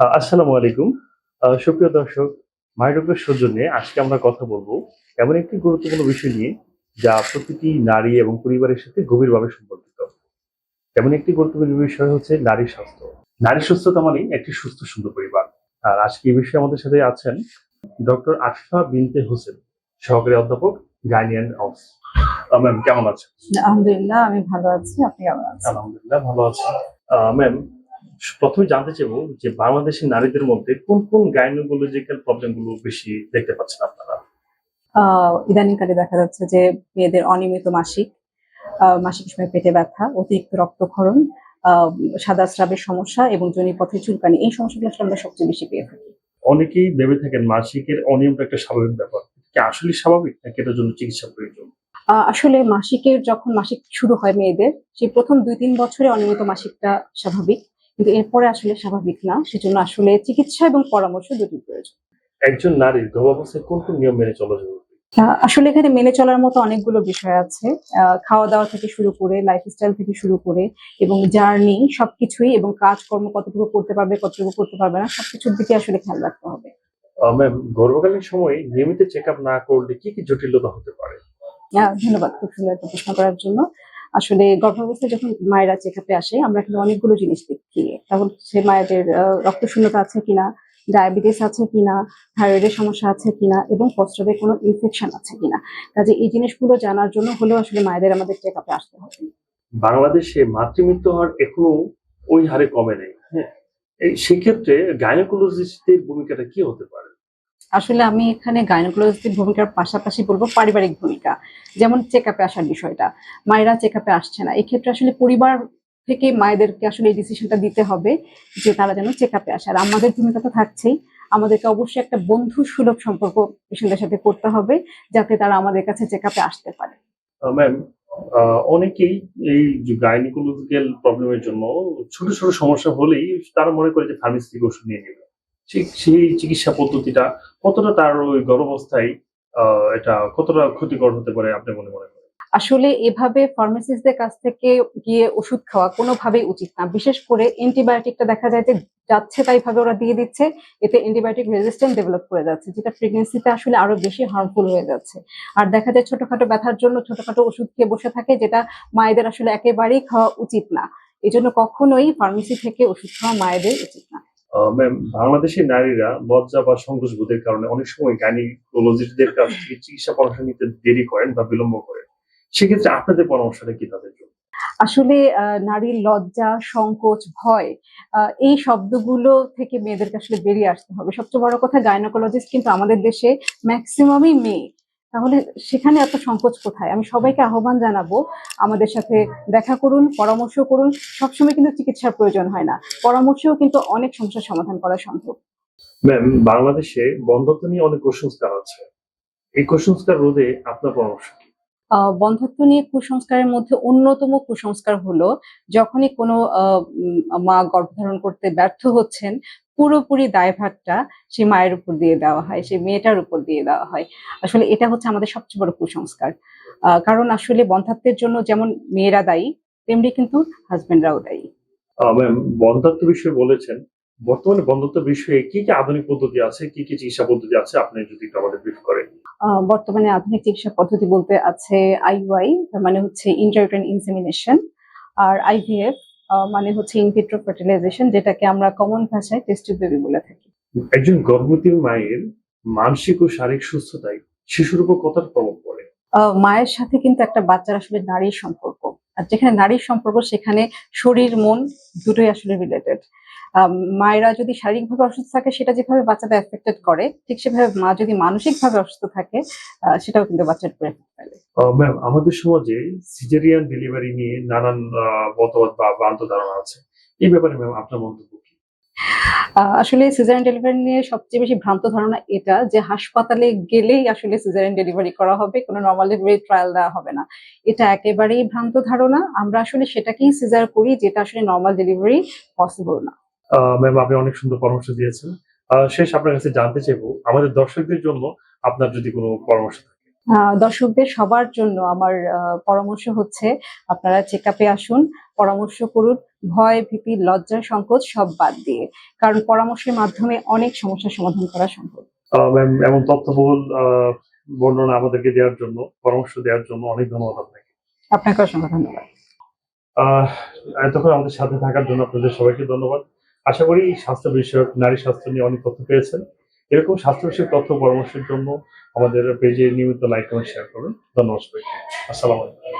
আসসালামু আলাইকুম। সুপ্রিয় দর্শক মাইডকের সৌজন্যে আজকে আমরা কথা বলব এমন একটি গুরুত্বপূর্ণ বিষয় নিয়ে যা প্রতিটি নারী এবং পরিবারের সাথে গভীরভাবে সম্পর্কিত। এমন একটি গুরুত্বপূর্ণ বিষয় হচ্ছে নারী স্বাস্থ্য। নারী সুস্থতা মানে একটি সুস্থ সুন্দর পরিবার। আর আজকে এই বিষয়ে আমাদের সাথে আছেন ডক্টর আশফা বিনতে হোসেন সহকারী অধ্যাপক গাইনিয়ান অফ ম্যাম কেমন আছেন? আলহামদুলিল্লাহ আমি ভালো আছি। আপনি কেমন আছেন? আলহামদুলিল্লাহ ভালো আছি। ম্যাম প্রথমে জানতে চাইব যে বাংলাদেশের নারীদের মধ্যে কোন কোন গাইনোকোলজিক্যাল প্রবলেমগুলো বেশি দেখতে পাচ্ছেন আপনারা? ইদানিংকালে দেখা যাচ্ছে যে মেয়েদের অনিয়মিত মাসিক মাসিক সময় পেটে ব্যথা অতিরিক্ত রক্তক্ষরণ সাদা স্রাবের সমস্যা এবং জনিপথে চুলকানি এই সমস্যাগুলো আসলে আমরা সবচেয়ে বেশি পেয়ে থাকি। অনেকেই ভেবে থাকেন মাসিকের অনিয়মটা একটা স্বাভাবিক ব্যাপার। কি আসলে স্বাভাবিক নাকি এটার জন্য চিকিৎসা প্রয়োজন? আসলে মাসিকের যখন মাসিক শুরু হয় মেয়েদের সেই প্রথম দুই তিন বছরে অনিয়মিত মাসিকটা স্বাভাবিক। কিন্তু এরপরে আসলে স্বাভাবিক না সেজন্য আসলে চিকিৎসা এবং পরামর্শ দুটি প্রয়োজন। একজন নারীর গর্ভাবস্থায় কোন কোন নিয়ম মেনে চলা জরুরি? আসলে এখানে মেনে চলার মতো অনেকগুলো বিষয় আছে। খাওয়া দাওয়া থেকে শুরু করে লাইফস্টাইল থেকে শুরু করে এবং জার্নি সবকিছুই এবং কাজকর্ম কতটুকু করতে পারবে কতটুকু করতে পারবে না সবকিছুর দিকে আসলে খেয়াল রাখতে হবে। ম্যাম গর্ভকালীন সময়ে নিয়মিত চেক আপ না করলে কি কি জটিলতা হতে পারে? ধন্যবাদ খুব সুন্দর একটা প্রশ্ন করার জন্য। আসলে গর্ভাবস্থায় যখন মায়েরা চেক আপে আসে আমরা কিন্তু অনেকগুলো জিনিস দেখি। তখন সে মায়েদের আহ, রক্তশূন্যতা আছে কিনা ডায়াবেটিস আছে কিনা থাইরয়েডের সমস্যা আছে কিনা এবং প্রস্রাবে কোনো ইনফেকশন আছে কিনা। কাজে এই জিনিসগুলো জানার জন্য হলেও আসলে মায়েদের আমাদের চেক আপে আসতে হবে। বাংলাদেশে মাতৃমৃত্যু হার এখনও ওই হারে কমে নেই হ্যাঁ? সেক্ষেত্রে গাইনোকোলজিস্টের ভূমিকাটা কি হতে পারে? আসলে আমি এখানে গাইনোকোলজিস্টের ভূমিকার পাশাপাশি বলব পারিবারিক ভূমিকা, যেমন চেক আপে আসার বিষয়টা। মায়েরা চেক আপে আসছে না। এক্ষেত্রে আসলে পরিবার থেকে মায়েদেরকে আসলে এই ডিসিশনটা দিতে হবে যে তারা যেন চেক আপে আসে। আর আমাদের ভূমিকা তো থাকছেই। আমাদেরকে অবশ্যই একটা বন্ধু সুলভ সম্পর্ক পেশেন্টের সাথে করতে হবে, যাতে তারা আমাদের কাছে চেক আপে আসতে পারে। ম্যাম অনেকেই এই গাইনিকোলজিক্যাল প্রবলেমের জন্য ছোট ছোট সমস্যা হলেই তারা মনে করে যে ফার্মেসি থেকে ওষুধ নিয়ে নেবে। সেই চিকিৎসা পদ্ধতিটা কতটা তার ওই গর্ভাবস্থায় এটা কতটা ক্ষতিকর হতে পারে আপনি মনে করেন? আসলে এভাবে ফার্মাসিস্টদের কাছ থেকে গিয়ে ওষুধ খাওয়া কোনোভাবেই উচিত না। বিশেষ করে অ্যান্টিবায়োটিকটা দেখা যায় যে যাচ্ছে তাই ভাবে ওরা দিয়ে দিচ্ছে, এতে অ্যান্টিবায়োটিক রেজিস্ট্যান্ট ডেভেলপ করে যাচ্ছে, যেটা প্রেগনেন্সিতে আসলে আরও বেশি হার্মফুল হয়ে যাচ্ছে। আর দেখা যায় ছোটখাটো ব্যথার জন্য ছোটখাটো ওষুধ খেয়ে বসে থাকে, যেটা মায়েদের আসলে একেবারেই খাওয়া উচিত না। এই জন্য কখনোই ফার্মেসি থেকে ওষুধ খাওয়া মায়েদের উচিত না। ম্যাম বাংলাদেশের নারীরা লজ্জা বা সংকোচ বোধের কারণে অনেক সময় গাইনিকোলজিস্টদের কাছ থেকে চিকিৎসা পরামর্শ নিতে দেরি করেন বা বিলম্ব করেন। সেক্ষেত্রে আপনাদের পরামর্শটা কি তাদের জন্য? আসলে নারীর লজ্জা, সংকোচ, ভয় এই শব্দগুলো থেকে মেয়েদেরকে আসলে বেরিয়ে আসতে হবে। সবচেয়ে বড় কথা গাইনোকোলজিস্ট কিন্তু আমাদের দেশে ম্যাক্সিমামই মেয়ে। তাহলে সেখানে এত সংকোচ কোথায়? আমি সবাইকে আহ্বান জানাব আমাদের সাথে দেখা করুন পরামর্শ করুন। সবসময় কিন্তু চিকিৎসার প্রয়োজন হয় না। পরামর্শেও কিন্তু অনেক সমস্যার সমাধান করা সম্ভব। ম্যাম বাংলাদেশে বন্ধত্ব নিয়ে অনেক কুসংস্কার আছে এই কুসংস্কার রোধে আপনার পরামর্শ কি? আহ, বন্ধ্যত্ব নিয়ে কুসংস্কারের মধ্যে অন্যতম কুসংস্কার হলো যখনই কোনো মা গর্ভধারণ করতে ব্যর্থ হচ্ছেন পুরোপুরি দায়ভারটা সেই মায়ের উপর দিয়ে দেওয়া হয় সেই মেয়েটার উপর দিয়ে দেওয়া হয়। আসলে এটা হচ্ছে আমাদের সবচেয়ে বড় কুসংস্কার। কারণ আসলে বন্ধাত্বের জন্য যেমন মেয়েরা দায়ী তেমনি কিন্তু হাজবেন্ডরাও দায়ী। বন্ধত্ব বিষয়ে বলেছেন। বর্তমানে বন্ধত্ব বিষয়ে কি কি আধুনিক পদ্ধতি আছে কি কি চিকিৎসা পদ্ধতি আছে? আপনি যদি একটু আমাদের ব্রিফ করেন। বর্তমানে আধুনিক চিকিৎসা পদ্ধতি বলতে আছে আইওয়াই মানে হচ্ছে ইন্টারউটেন ইনসেমিনেশন আর আইভিএফ মানে হচ্ছে ইনভিট্রো ফার্টিলাইজেশন যেটাকে আমরা কমন ভাষায় টেস্ট বেবি বলে থাকি। একজন গর্ভবতী মায়ের মানসিক ও শারীরিক সুস্থতায় শিশুর উপর কতটা প্রভাব পড়ে? মায়ের সাথে কিন্তু একটা বাচ্চার আসলে নারীর সম্পর্ক। আর যেখানে নারীর সম্পর্ক সেখানে শরীর মন দুটোই আসলে রিলেটেড মায়েরা যদি শারীরিকভাবে অসুস্থ থাকে সেটা যেভাবে বাচ্চাটা এফেক্টেড করে ঠিক সেভাবে মা যদি মানসিকভাবে অসুস্থ থাকে সেটাও কিন্তু বাচ্চার উপর ফেলে। ম্যাম আমাদের সমাজে সিজারিয়ান ডেলিভারি নিয়ে নানান মতবাদ বা ভ্রান্ত ধারণা আছে। এই ব্যাপারে ম্যাম আপনার মন্তব্য কি? আসলে সিজারিয়ান ডেলিভারি নিয়ে সবচেয়ে বেশি ভ্রান্ত ধারণা এটা যে হাসপাতালে গেলেই আসলে সিজারিয়ান ডেলিভারি করা হবে কোনো নর্মাল ডেলিভারি ট্রায়াল দেওয়া হবে না। এটা একেবারেই ভ্রান্ত ধারণা। আমরা আসলে সেটাকেই সিজার করি যেটা আসলে নর্মাল ডেলিভারি পসিবল না। ম্যাম আপনি অনেক সুন্দর পরামর্শ দিয়েছেন। শেষ আপনার কাছে জানতে চাইব আমাদের দর্শকদের জন্য আপনার যদি কোনো পরামর্শ থাকে। দর্শকদের সবার জন্য আমার পরামর্শ হচ্ছে আপনারা চেক আপে আসুন পরামর্শ করুন ভয় ভীতি লজ্জা সংকোচ সব বাদ দিয়ে। কারণ পরামর্শের মাধ্যমে অনেক সমস্যার সমাধান করা সম্ভব। ম্যাম এমন তথ্যবহুল বর্ণনা আমাদেরকে দেওয়ার জন্য পরামর্শ দেওয়ার জন্য অনেক ধন্যবাদ আপনাকে। আপনাকে অসংখ্য ধন্যবাদ। আহ, এতক্ষণ আমাদের সাথে থাকার জন্য আপনাদের সবাইকে ধন্যবাদ। আশা করি স্বাস্থ্য বিষয়ক, নারী স্বাস্থ্য নিয়ে অনেক তথ্য পেয়েছেন। এরকম স্বাস্থ্য বিষয়ক তথ্য পরামর্শের জন্য আমাদের পেজে নিয়মিত লাইক কমেন্ট শেয়ার করুন। ধন্যবাদ আসসালামু আলাইকুম।